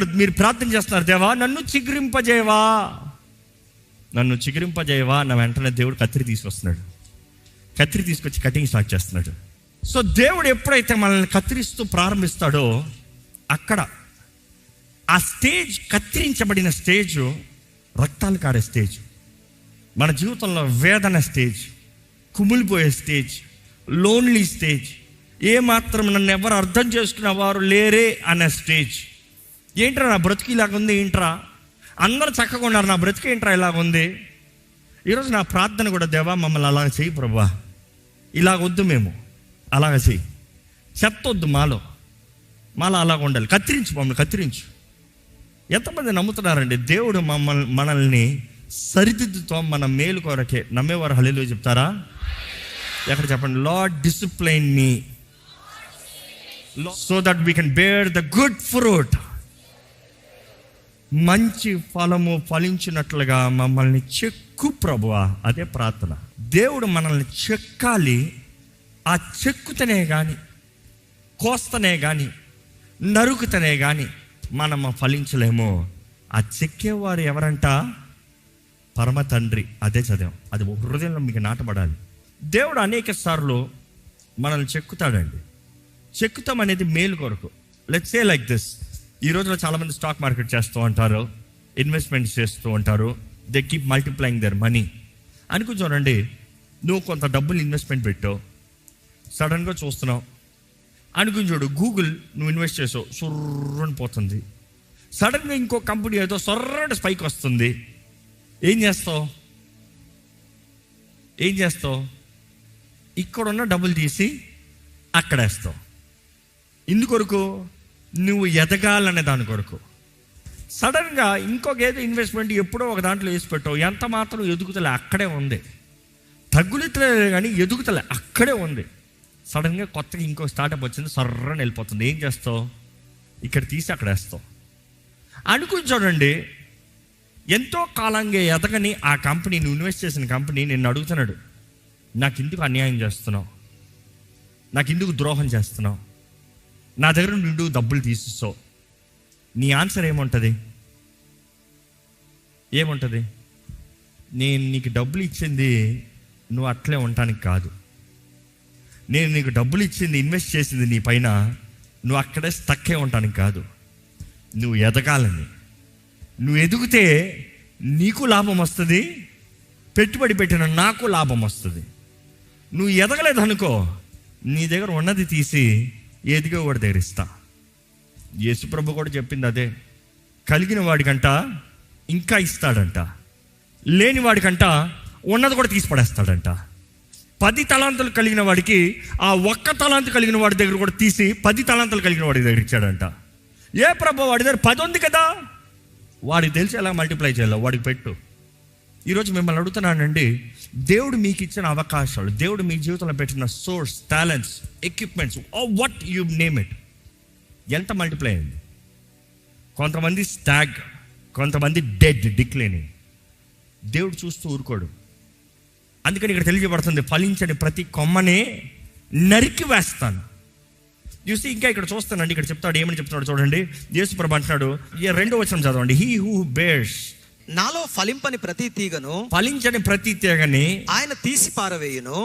అడుగుతున్నారు మీరు ప్రార్థన చేస్తున్నారు దేవా నన్ను చిగురింపజేవా నన్ను చిగురింపజేయవా నా వెంటనే దేవుడు కత్తిరి తీసుకొస్తున్నాడు. కత్తిరి తీసుకొచ్చి కటింగ్ స్టార్ట్ చేస్తున్నాడు. సో దేవుడు ఎప్పుడైతే మనల్ని కత్తిరిస్తూ ప్రారంభిస్తాడో అక్కడ ఆ స్టేజ్ కత్తిరించబడిన స్టేజ్ రక్తాలు కారే స్టేజ్ మన జీవితంలో వేదన స్టేజ్ కుమిలిపోయే స్టేజ్ లోన్లీ స్టేజ్ ఏ మాత్రం నన్ను ఎవరు అర్థం చేసుకున్న వారు లేరే అనే స్టేజ్. ఏంట్రా నా బ్రతుకు ఇలాగుంది ఏంట్రా? అందరూ చక్కగా ఉన్నారు నా బ్రతుకు ఏంట్రా ఇలాగుంది ఈరోజు నా ప్రార్థన కూడా దేవా మమ్మల్ని అలాగ చేయి ప్రభా. ఇలాగొద్దు మేము. అలాగ చెయ్యి. చెత్త వద్దు మాలో. మాలో అలాగ ఉండాలి. కత్తిరించు మమ్మల్ని కత్తిరించు. ఎంతమంది నమ్ముతున్నారండి? దేవుడు మమ్మల్ని మనల్ని సరిదిద్దుతో మన మేలు కొరకే నమ్మేవారు. హలీలో చెప్తారా? ఎక్కడ చెప్పండి? Lord discipline me so that we can bear the good fruit మంచి ఫలము ఫలించినట్లుగా మమ్మల్ని చెక్కు ప్రభువా. అదే ప్రార్థన. దేవుడు మనల్ని చెక్కాలి ఆ చెక్కుతనే కానీ కోస్తనే కానీ నరుకుతనే కానీ మనం ఫలించలేము. ఆ చెక్కేవారు ఎవరంట? పరమ తండ్రి. అదే చదివాం. అది హృదయంలో మీకు నాటబడాలి. దేవుడు అనేక సార్లు మనల్ని చెక్కుతాడండి. చెక్కుతాం అనేది మేలు కొరకు. లెట్స్ సే లైక్ దిస్ ఈ రోజున చాలామంది స్టాక్ మార్కెట్ చేస్తూ ఉంటారు ఇన్వెస్ట్మెంట్స్ చేస్తూ ఉంటారు. They keep multiplying their money అనుకుని చూడండి నువ్వు కొంత డబ్బులు ఇన్వెస్ట్మెంట్ పెట్టావు. సడన్గా చూస్తున్నావు. అనుకుని చూడు గూగుల్ నువ్వు ఇన్వెస్ట్ చేసావు. సుర్రని పోతుంది. సడన్గా ఇంకో కంపెనీ ఏదో సొర్రటి స్పైక్ వస్తుంది. ఏం చేస్తావు? ఏం చేస్తావు? ఇక్కడున్న డబ్బులు తీసి అక్కడ వేస్తావు ఇందుకొరకు నువ్వు ఎదగాలనే దాని కొరకు. సడన్గా ఇంకొక ఏదో ఇన్వెస్ట్మెంట్ ఎప్పుడో ఒక దాంట్లో వేసి పెట్టావు. ఎంత మాత్రం ఎదుగుతలే అక్కడే ఉంది. తగ్గులెత్తలే కానీ ఎదుగుతలే అక్కడే ఉంది. సడన్గా కొత్తగా ఇంకో స్టార్టప్ వచ్చింది సర్రని వెళ్ళిపోతుంది. ఏం చేస్తావు? ఇక్కడ తీసి అక్కడ వేస్తావు. అనుకుని చూడండి ఎంతో కాలంగా ఎదగని ఆ కంపెనీ నువ్వు ఇన్వెస్ట్ చేసిన కంపెనీ నిన్ను అడుగుతున్నాడు నాకు ఇందుకు అన్యాయం చేస్తున్నావు? నాకు ఇందుకు ద్రోహం చేస్తున్నావు? నా దగ్గర నుండి డబ్బులు తీసిస్తావు నీ ఆన్సర్ ఏముంటుంది? ఏముంటుంది? నేను నీకు డబ్బులు ఇచ్చింది నువ్వు అట్లే ఉండటానికి కాదు. నేను నీకు డబ్బులు ఇచ్చింది ఇన్వెస్ట్ చేసింది నీ పైన నువ్వు అక్కడే స్టక్కే ఉండటానికి కాదు. నువ్వు ఎదగాలని. నువ్వు ఎదిగితే నీకు లాభం వస్తుంది పెట్టుబడి పెట్టిన నాకు లాభం వస్తుంది. నువ్వు ఎదగలేదు అనుకో నీ దగ్గర ఉన్నది తీసి ఎదిగే వాడి దగ్గర ఇస్తా యేసుప్రభు కూడా చెప్పింది అదే. కలిగిన వాడికంట ఇంకా ఇస్తాడంట. లేని వాడికంట ఉన్నది కూడా తీసిపడేస్తాడంట. పది తలాంతులు కలిగిన వాడికి ఆ ఒక్క తలాంతు కలిగిన వాడి దగ్గర కూడా తీసి పది తలాంతులు కలిగిన వాడి దగ్గర ఇచ్చాడంట. ఏ ప్రభు వాడి దగ్గర పది ఉంది కదా? వాడికి తెలిసి ఎలా మల్టిప్లై చేయాలో? వాడికి పెట్టు. ఈరోజు మిమ్మల్ని అడుగుతున్నానండి దేవుడు మీకు ఇచ్చిన అవకాశాలు దేవుడు మీ జీవితంలో పెట్టిన source talents equipments what you name it ఎంత మల్టిప్లై అయింది? కొంతమంది స్టాగ్ కొంతమంది డెడ్ డిక్లైనింగ్ దేవుడు చూస్తూ ఊరుకోడు. అందుకని ఇక్కడ తెలియజేయబడుతుంది ఫలించని ప్రతి కొమ్మనే నరికి వేస్తాను. చూసి ఇంకా ఇక్కడ చూస్తానండి ఇక్కడ చెప్తాడు ఏమని చెప్తున్నాడు చూడండి. యేసుప్రభు అంటున్నాడు ఈ రెండో వచనం చదవండి. హీ హూ బేర్స్ నాలో ఫలింపని ప్రతి తీగను ఫలించని ప్రతి తీగని ఆయన తీసి పారవేయును.